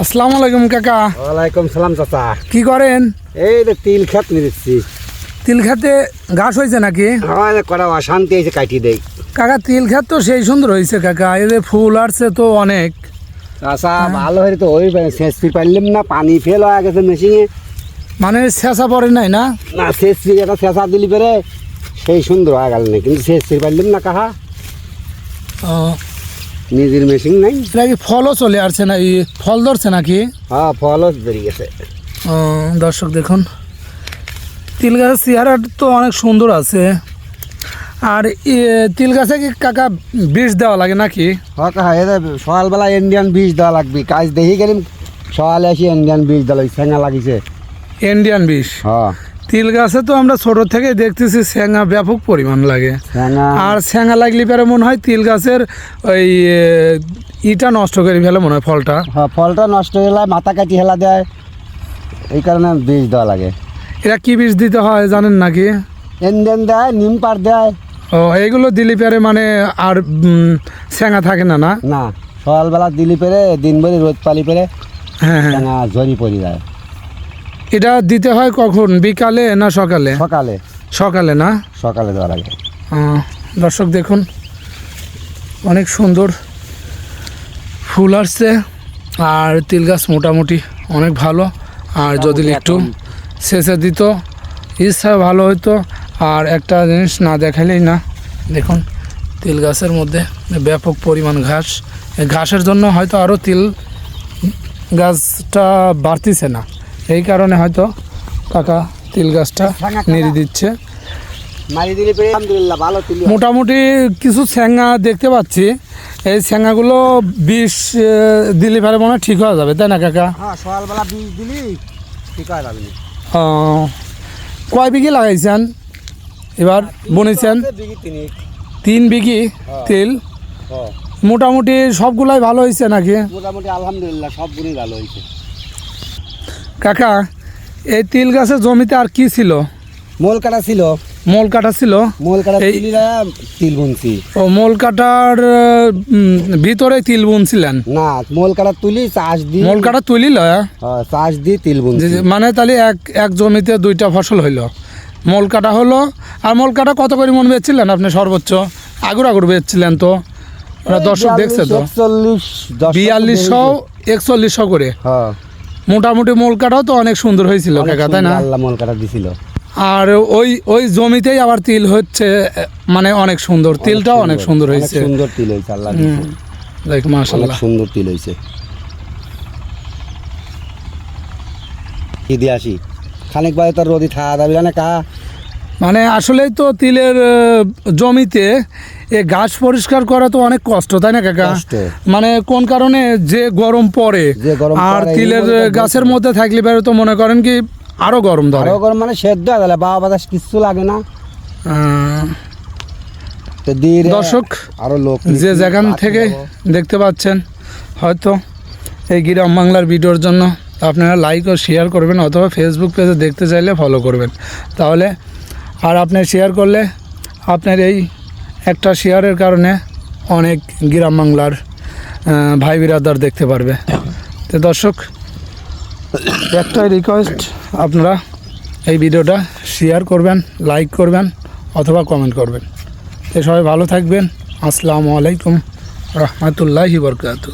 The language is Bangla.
আসসালামু আলাইকুম কাকা। ওয়ালাইকুম সালাম চাচা। কি করেন? এই যে তিল খেত নিচ্ছি তিল খেতে ঘাস হয়েছে নাকি? হয় করা অশান্তি এসে কাটি দেই। কাকা তিল খেত তো সেই সুন্দর হয়েছে কাকা। এদের ফুল আসছে তো অনেক। চাচা ভালো হয়ে তো ওই শেষপি পারলাম না পানি ফেল হয়ে গেছে মেশিনে। মানে শেষা পড়ে নাই না? না শেষপি একটা শেষা দিলি পেরে সেই সুন্দর হয়ে গেল না কিন্তু শেষপি পারলাম না কাহা ও, নিজের মেশিন নাই। এটা কি ফলও চলে আসছে না এই ফল ধরছে নাকি? হ্যাঁ ফলও বেরিয়ে গেছে। ও, দর্শক দেখুন তিল গাছের চেহারা তো অনেক সুন্দর আছে। আর তিল গাছে কি কাকা বীজ দেওয়া লাগে নাকি? হ্যাঁ সকালবেলা ইন্ডিয়ান বীজ দেওয়া লাগবে। কাজ দেখি গেলাম সকালে আসি ইন্ডিয়ান বীজ দেওয়া সেঙা লাগিছে। ইন্ডিয়ান বীজ হ্যাঁ। তিল গাছে তো আমরা ছোট থেকে দেখতেছি স্যাঙা ব্যাপক পরিমাণ লাগে। আর স্যাঙা লাগলে পরে মনে হয় তিল গাছের ওই ইটা নষ্ট করে ফেলে মনে হয় ফলটা। হ্যাঁ ফলটা নষ্ট হয়ে মাথা কাটি হেলা দেয়। এই কারণে বীজ দেওয়া লাগে। এরা কি বীজ দিতে হয় জানেন নাকি? ইন্ডিয়ান দেয় নিম পার দেয়। ও এগুলো দিলে পেরে মানে আর স্যাঙা থাকে না না? না সকালবেলা দিলি পেরে দিন ভরি রোদ পালি পেরে হ্যাঁ হ্যাঁ। ঝরি পড়ি যায়। এটা দিতে হয় কখন? বিকালে না সকালে? সকালে। সকালে না? সকালে দেওয়া লাগে দর্শক দেখুন অনেক সুন্দর ফুল আসছে আর তিল গাছ মোটামুটি অনেক ভালো আর যদি একটু শেষে দিত ইচ্ছা ভালো হতো আর একটা জিনিস না দেখালেই না। দেখুন তিল গাছের মধ্যে ব্যাপক পরিমাণ ঘাস। ঘাসের জন্য হয়তো আরও তিল গাছটা বাড়তিছে না। এই কারণে হয়তো কাকা তিল গাছটা নেড়ে দিচ্ছে। মোটামুটি কিছু স্যাঙ্গা দেখতে পাচ্ছি। এই স্যাঙ্গাগুলো বিষ দিলে পরে মনে হয় ঠিক হয়ে যাবে তাই না কাকা? হ্যাঁ সকালবেলা বীজ দিলি ঠিক হয় যাবে। আহ, কয় বিঘি লাগাইছেন? এবার বুনেছেন? তিনি বিঘি তিল? হ্যাঁ। মোটামুটি সবগুলাই ভালো হয়েছে নাকি? মোটামুটি আলহামদুলিল্লাহ সব গুণই ভালো হয়েছে। কাকা এই তিল গাছের জমিতে আর কি ছিল? মোল কাটা ছিল। মোল কাটা ছিল মোল কাটা তিল বুনছি। ও মোল কাটার ভিতরে তিল বুনছিলেন? না মোল কাটা তুলি চাষ দি মোল কাটা তুলিল হ্যাঁ? চাষ দি তিল বুনছি। মানে তাহলে এক এক জমিতে দুইটা ফসল হইল। মোল কাটা হলো আর মোল কাটা কত করে মন বেচছিলেন আপনি সর্বোচ্চ? আগুর আগুর বেচছিলেন তো। দর্শক দেখছে তো। বিয়াল্লিশশো একচল্লিশশো করে। হ্যাঁ। মোটামুটি মোল কাটাও তো অনেক সুন্দর হয়েছিল কাকা তাই না? আল্লাহ মোল কাটা দিছিল। আর ওই ওই জমিতেই আবার তিল হচ্ছে মানে অনেক সুন্দর তিলটাও অনেক সুন্দর হয়েছে। সুন্দর তিল হয়েছে আল্লাহ সুন্দর তিল হয়েছে। কি দিয়ে আসি? খানিক বাজে তোর রোদি থাকা যাবে না কা? মানে আসলেই তো তিলের জমিতে এ ঘাস পরিষ্কার করা তো অনেক কষ্ট তাই না কাকা। মানে কোন কারণে যে গরম পড়ে আর তিলের গাছের মধ্যে থাকলে পরে তো মনে করেন কি আরও গরম ধরে। আরও গরম মানে সেদ্ধ হয়ে গেলে বাবা বাতাস কিচ্ছু লাগে না। দর্শক, আরও লোক যে যেখান থেকে দেখতে পাচ্ছেন হয়তো এই গ্রাম বাংলার ভিডিওর জন্য আপনারা লাইক ও শেয়ার করবেন অথবা ফেসবুক পেজে দেখতে চাইলে ফলো করবেন। তাহলে আর আপনি শেয়ার করলে আপনার এই একটা শেয়ারের কারণে অনেক গ্রাম বাংলার ভাই বিরাদার দেখতে পারবে। তো দর্শক, একটাই রিকোয়েস্ট আপনারা এই ভিডিওটা শেয়ার করবেন লাইক করবেন, অথবা কমেন্ট করবেন। তো সবাই ভালো থাকবেন। আসসালামু আলাইকুম, রহমতুল্লাহি বরকাতু